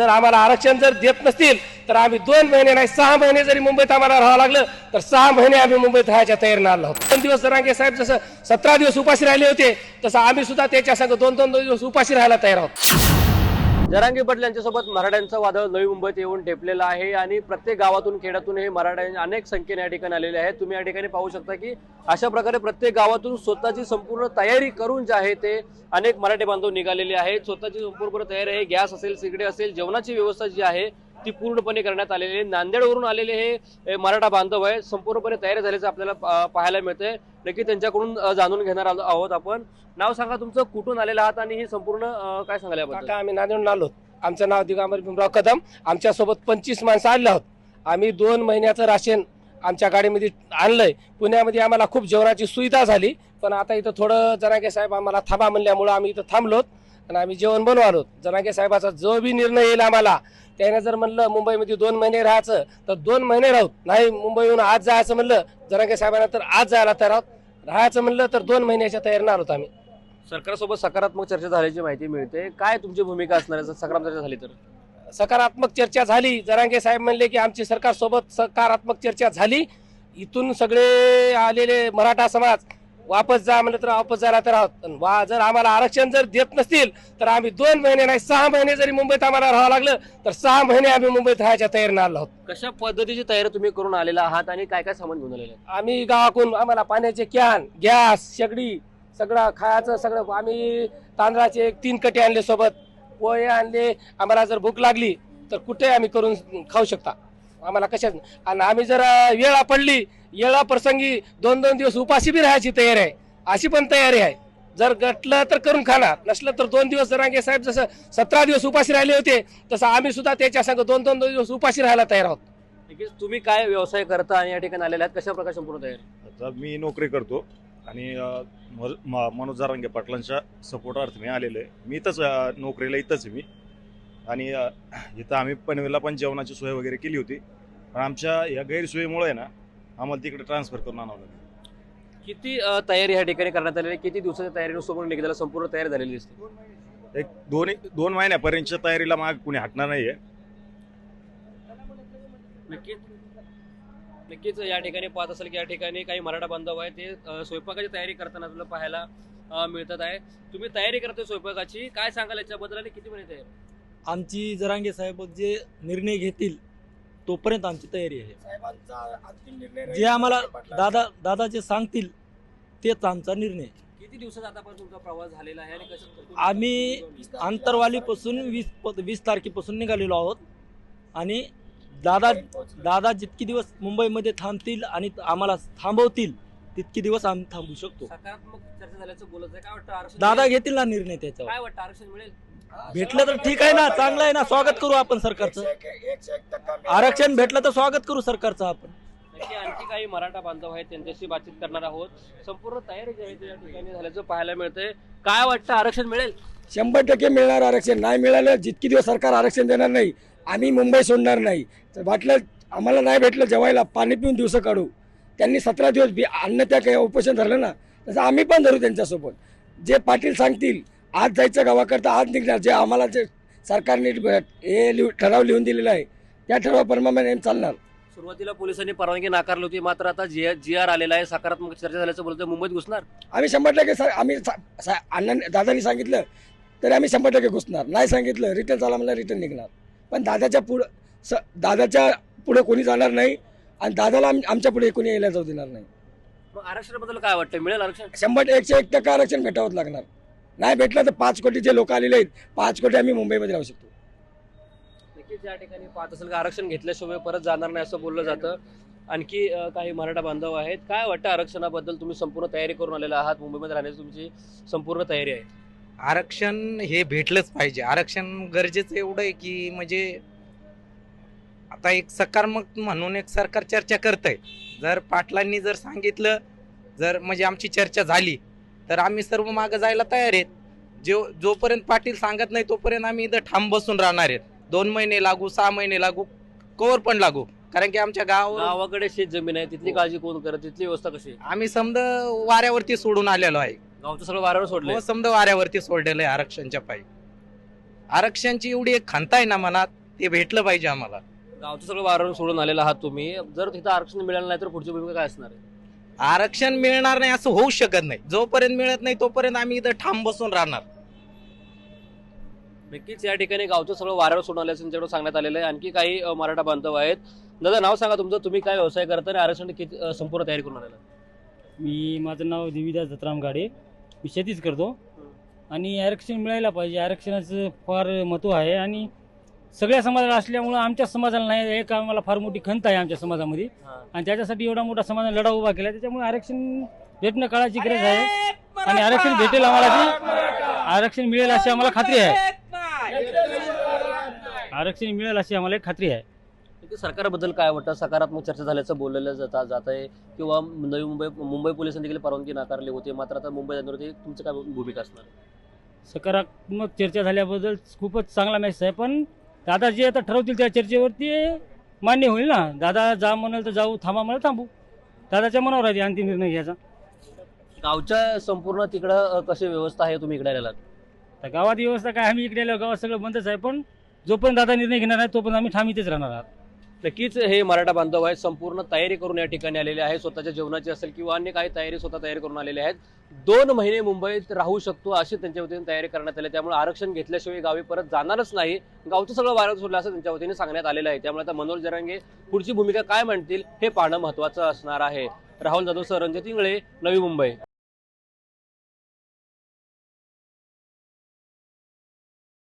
जर आम्हाला आरक्षण जर देत नसतील तर आम्ही दोन महिने नाही सहा महिने जरी मुंबईत आम्हाला राहावं लागलं तर सहा महिने आम्ही मुंबईत राहायच्या तयारीनं आलो आहोत. दोन दिवस जरांगे साहेब जसं सतरा दिवस उपाशी राहिले होते तसं आम्ही सुद्धा त्याच्यासंग दोन दोन दोन दिवस उपाशी राहायला तयार आहोत. जरांगी पाटील यांच्यासोबत मराठ्यांचं वादळ नवी मुंबईत येऊन टेपलेलं आहे आणि प्रत्येक गावातून खेड्यातून हे मराठा अनेक संख्येने या ठिकाणी आलेले आहेत. तुम्ही या ठिकाणी पाहू शकता की अशा प्रकारे प्रत्येक गावातून स्वतःची संपूर्ण तयारी करून जे आहे ते अनेक मराठी बांधव निघालेले आहेत. स्वतःची संपूर्ण तयारी आहे. गॅस असेल सिगडे असेल जेवणाची व्यवस्था जी आहे ती पूर्णपणे करण्यात आलेली आहे. नांदेडवरून आलेले हे मराठा बांधव आहे संपूर्णपणे तयारी झाल्याचं आपल्याला पाहायला मिळतंय. नक्की त्यांच्याकडून जाणून घेणार आलो- आहोत आपण. नाव सांगा तुमचं कुठून आलेलं आहात आणि ही संपूर्ण काय सांगायला काका आम्ही नांदेडून आलो आमचं नाव दिगांबर भीमराव कदम. आमच्यासोबत पंचवीस माणसं आले आहोत. आम्ही दोन महिन्याचं राशन आमच्या गाडीमध्ये आणलंय. पुण्यामध्ये आम्हाला खूप जेवणाची सुविधा झाली. पण आता इथं थोडं जरागे साहेब आम्हाला थांबा म्हणल्यामुळं आम्ही इथं थांबलोत आणि आम्ही जेवण बनवालोत जनागे साहेबाचा जो बी निर्णय येईल आम्हाला त्याने जर म्हणलं मुंबईमध्ये दोन महिने राहायचं तर दोन महिने राहू नाही मुंबईहून आज जायचं म्हणलं जनागे साहेबांना तर आज जायला तयार आहोत. राहायचं म्हणलं तर दोन महिन्याच्या तयारीनं आलोत आम्ही. सरकारसोबत सकारात्मक चर्चा झाल्याची माहिती मिळते. काय तुमची भूमिका असणार आहे? जर सकारात्मक चर्चा झाली तर? सकारात्मक चर्चा झाली. जरांगे साहेब म्हणले की आमची सरकार सोबत सकारात्मक चर्चा झाली. इथून सगळे आलेले मराठा समाज वापस जा म्हणलं तर वापस जायला तर आहोत. वा जर आम्हाला आरक्षण जर देत नसतील तर आम्ही दोन महिने नाही सहा महिने जरी मुंबईत आम्हाला राहावं लागलं तर सहा महिने आम्ही मुंबईत राहायच्या तयारीनं आलो आहोत. कशा पद्धतीची तयारी तुम्ही करून आलेला आहात आणि काय काय सामान घेऊन आलेले? आम्ही गावाकडून आम्हाला पाण्याचे कॅन गॅस शेगडी सगळं खायचं सगळं आम्ही तांदळाचे एक तीन कटे आणले सोबत पोहे आणले. आम्हाला जर भूक लागली तर कुठे आम्ही करून खाऊ शकता? आम्हाला कशात आणि आम्ही जर वेळा पडली येळा प्रसंगी दोन दोन दिवस उपाशी बी राहायची तयारी आहे. अशी पण तयारी आहे. जर गटलं तर करून खाणार नसलं तर दोन दिवस जरांगे साहेब जसं सतरा दिवस उपाशी राहिले होते तसं आम्ही सुद्धा त्याच्या संग दोन दोन दिवस उपाशी राहायला तयार आहोत. ठीक आहे तुम्ही काय व्यवसाय करता आणि या ठिकाणी आलेले आहेत? कशा प्रकारे संपूर्ण तयारी? आता मी नोकरी करतो आणि अ, म- म- मनोज जारांगे पाटलांच्या सपोर्टार्थ मी आलेलो आहे. मी इथंच अ, नोकरीला इथंच आहे मी. आणि अ, इथं आम्ही पनवेलला पण जेवणाची सोय वगैरे केली होती. पण आमच्या या गैरसोयीमुळे आहे ना आम्हाला तिकडे ट्रान्सफर करून आणावं लागलं. किती अ, तयारी या ठिकाणी करण्यात आलेली आहे? किती दिवसाच्या तयारीनुसार निघाला संपूर्ण तयारी झालेली दिसते एक दोन दोन महिन्यापर्यंतच्या तयारीला माग कुणी हटणार नाही आहे नक्कीच. नक्कीच या ठिकाणी पाहत असेल की या ठिकाणी काही मराठा बांधव आहेत ते अ, स्वयंपाकाची तयारी करताना आपल्याला पाहायला अ, मिळतात आहे. तुम्ही तयारी करताय स्वयंपाकाची काय सांगाल याच्याबद्दल आणि किती महिने तयारी? आमची जरांगे साहेब जे निर्णय घेतील तोपर्यंत आमची तयारी आहे. जे आम्हाला दादा दादा जे सांगतील तेच आमचा निर्णय. किती दिवसात आतापर्यंत तुमचा प्रवास झालेला आहे आणि कसं आम्ही आंतरवालीपासून वीस वीस तारखेपासून निघालेलो आहोत. आणि दादा दादा जितके दिवस मुंबईमध्ये थांबतील आणि आम्हाला थांबवतील तितके दिवस आम्ही थांबू शकतो. सकारात्मक चर्चा झाल्याचं बोलत आहे. काय वाटतं? आरक्षण दादा? घेतील ना निर्णय त्याच्यावर. काय वाटतं? आरक्षण मिळेल? भेटलं तर ठीक आहे ना चांगलं आहे ना स्वागत करू आपण सरकारचं. आरक्षण भेटलं तर स्वागत करू सरकारचं आपण. नक्की आणखी काही मराठा बांधव आहेत त्यांच्याशी बातचीत करणार आहोत. संपूर्ण तयारी जी आहे ती या ठिकाणी झाल्याचं पाहायला मिळतंय. काय वाटतं आरक्षण मिळेल? शंभर टक्के मिळणार आरक्षण. नाही मिळालं जितकी दिवस सरकार आरक्षण देणार नाही आम्ही मुंबई सोडणार नाही. तर वाटलं आम्हाला नाही भेटलं जेवायला पाणी पिऊन दिवस काढू. त्यांनी सतरा दिवस बी अन्न त्या काही उपोषण धरलं ना तसं आम्ही पण धरू त्यांच्यासोबत. जे पाटील सांगतील आज जायचं गावाकरता आज निघणार. जे आम्हाला जे सरकारने हे लिहू ठराव लिहून दिलेला आहे त्या ठरावाप्रमाणे चालणार. सुरुवातीला पोलिसांनी परवानगी नाकारली होती मात्र आता जी जी आर आलेला आहे सकारात्मक चर्चा झाल्याचं बोलतोय. मुंबईत घुसणार? आम्ही शंभर टक्के सा- आम्ही अण्णांनी दादानी सांगितलं तर आम्ही शंभर टक्के घुसणार. नाही सांगितलं रिटर्न चाला म्हणलं रिटर्न निघणार. पण दादाच्या पुढं स दादाच्या पुढे कोणी जाणार नाही आणि दादाला आम- आमच्या पुढे कोणी यायला जाऊ देणार नाही. मग आरक्षणाबद्दल काय वाटतं मिळेल आरक्षण? शंभर एकशे एक टक्का आरक्षण भेटावंच लागणार. नाही भेटलं तर पाच कोटी जे लोक आलेले आहेत पाच कोटी आम्ही मुंबईमध्ये राहू शकतो. नक्कीच या ठिकाणी पाहत असेल की आरक्षण घेतल्याशिवाय परत जाणार नाही असं बोललं जातं. आणखी काही मराठा बांधव आहेत. काय वाटतं आरक्षणाबद्दल? तुम्ही संपूर्ण तयारी करून आलेला आहात. मुंबईमध्ये राहण्याची तुमची संपूर्ण तयारी आहे. आरक्षण हे भेटलंच पाहिजे. आरक्षण गरजेचं एवढं आहे की म्हणजे आता एक सकारात्मक म्हणून एक सरकार चर्चा करत आहे जर पाटलांनी जर सांगितलं जर म्हणजे आमची चर्चा झाली तर आम्ही सर्व मागं जायला तयार आहेत. जो जोपर्यंत पाटील सांगत नाही तोपर्यंत आम्ही इथं ठाम बसून राहणार आहेत. दोन महिने लागू सहा महिने लागू कवर पण लागू. कारण की आमच्या गावावर गावाकडे शेत जमीन आहे तिथली काळजी कोण करत तिथली व्यवस्था कशी आहे? आम्ही समजा वाऱ्यावरती सोडून आलेलो आहे. गावचं सगळं वाऱ्यावर सोडलंय. हो समजा वाऱ्यावरती सोडलेलं आहे आरक्षणच्या पायी. आरक्षणची एवढी एक खंत आहे ना मनात ते भेटलं पाहिजे आम्हाला. गावचं सगळं वारं सोडून आलेलं आहात तुम्ही. जर तिथं आरक्षण मिळालं नाही तर पुढची भूमिका काय असणार आहे? आरक्षण मिळणार नाही असं होऊ शकत नाही. जोपर्यंत मिळत नाही तोपर्यंत आम्ही इथं ठाम बसून राहणार. नक्कीच या ठिकाणी गावचं सगळं वाऱ्यावर सोडून आल्याचं त्यांच्याकडून सांगण्यात आलेलं आहे. आणखी काही अ, मराठा बांधव आहेत. दादा नाव सांगा तुमचं. तुम्ही काय व्यवसाय करता आणि आरक्षण किती अ, संपूर्ण तयारी करून आलेला मी माझं नाव देवीदास दत्तराम गाडे. मी शेतीच करतो. आणि आरक्षण मिळायला पाहिजे. आरक्षणाचं फार महत्त्व आहे आणि सगळ्या समाजाला असल्यामुळं आमच्या समाजाला नाही एक आम्हाला फार मोठी खंत आहे आमच्या समाजामध्ये. आणि त्याच्यासाठी एवढा मोठा समाजाने लढा उभा केला त्याच्यामुळे आरक्षण भेटणं काळाची गरज आहे. आणि आरक्षण भेटेल आम्हाला आरक्षण मिळेल अशी आम्हाला खात्री आहे. आरक्षण मिळेल अशी आम्हाला एक खात्री आहे. सरकारबद्दल काय वाटतं? सकारात्मक चर्चा झाल्याचं बोललेलं जात जात आहे किंवा नवी मुंबई मुंबई पोलिसांनी देखील परवानगी नाकारली होती मात्र आता मुंबई जाण्यावरती तुमचं काय भूमिका असणार? सकारात्मक चर्चा झाल्याबद्दल खूपच चांगला मेसेज आहे पण दादा जे आता ठरवतील त्या चर्चेवरती मान्य होईल ना. दादा जा म्हणाल तर जाऊ थांबा म्हणाल थांबू. दादाच्या मनावर आहे अंतिम निर्णय घ्यायचा. गावच्या संपूर्ण तिकडं अ, कशी व्यवस्था आहे? तुम्ही इकडे आलेला तर गावात व्यवस्था काय? आम्ही इकडे आलो गावात सगळं बंदच आहे पण जोपर्यंत दादा निर्णय घेणार आहे तोपर्यंत आम्ही ठाम इथेच राहणार आहात. नक्कीच हे मराठा बांधव आहेत संपूर्ण तयारी करून या ठिकाणी आलेले आहे स्वतःच्या जेवणाची असेल किंवा अन्य काही तयारी स्वतः तयारी करून आलेले आहेत. दोन महिने मुंबईत राहू शकतो अशी त्यांच्या वतीने तयारी करण्यात आली त्यामुळे आरक्षण घेतल्याशिवाय गावी परत जाणारच नाही. गावचं सगळं वारं सोडलं असं त्यांच्या वतीने सांगण्यात आलेलं आहे. त्यामुळे आता मनोज जरांगे पुढची भूमिका काय म्हणतील हे पाहणं महत्वाचं असणार आहे. राहुल जाधव सर रंजित इंगळे नवी मुंबई.